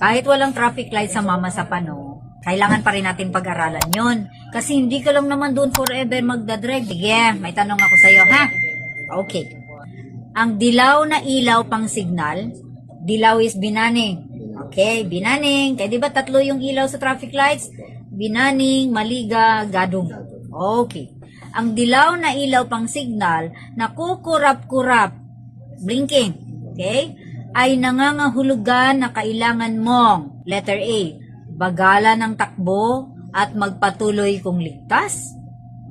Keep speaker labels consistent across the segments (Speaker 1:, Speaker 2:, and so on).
Speaker 1: Kahit walang traffic light sa mama sa pano, kailangan pa rin natin pag-aralan yon. Kasi hindi ka lang naman doon forever magdadrive. Sige, may tanong ako sa'yo, ha? Okay. Ang dilaw na ilaw pang signal, dilaw is binaning. Okay, binaning. Kaya di ba tatlo yung ilaw sa traffic lights? Binaning, maliga, gadong. Okay. Ang dilaw na ilaw pang signal na kukurap-kurap, blinking, okay, ay nangangahulugan na kailangan mong, letter A, bagalan ng takbo at magpatuloy kung ligtas.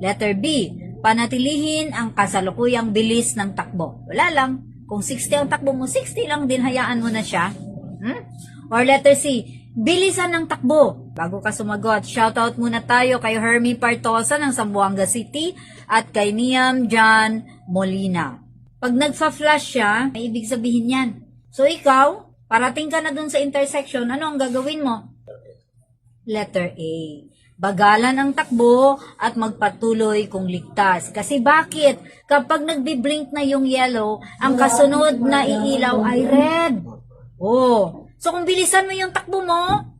Speaker 1: Letter B, panatilihin ang kasalukuyang bilis ng takbo. Wala lang. Kung 60 ang takbo mo, 60 lang din, hayaan mo na siya. Hmm? Or letter C, bilisan ng takbo. Bago ka sumagot, shoutout muna tayo kay Hermie Partosa ng Zamboanga City at kay Niam John Molina. Pag nagfa-flash siya, may ibig sabihin yan. So ikaw, parating ka na dun sa intersection, ano ang gagawin mo? Letter A. Bagalan ang takbo at magpatuloy kung ligtas. Kasi bakit? Kapag nagbi-blink na yung yellow, ang kasunod na iilaw ay red. Oh. So kung bilisan mo yung takbo mo,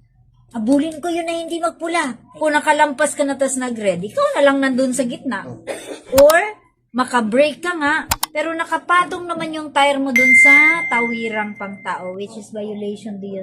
Speaker 1: abulin ko yun na hindi magpula. Kung nakalampas ka na tas nag-red, ikaw na lang nandun sa gitna. Or, makabrake ka nga, pero nakapatong naman yung tire mo dun sa tawirang pangtao, which is violation din yun.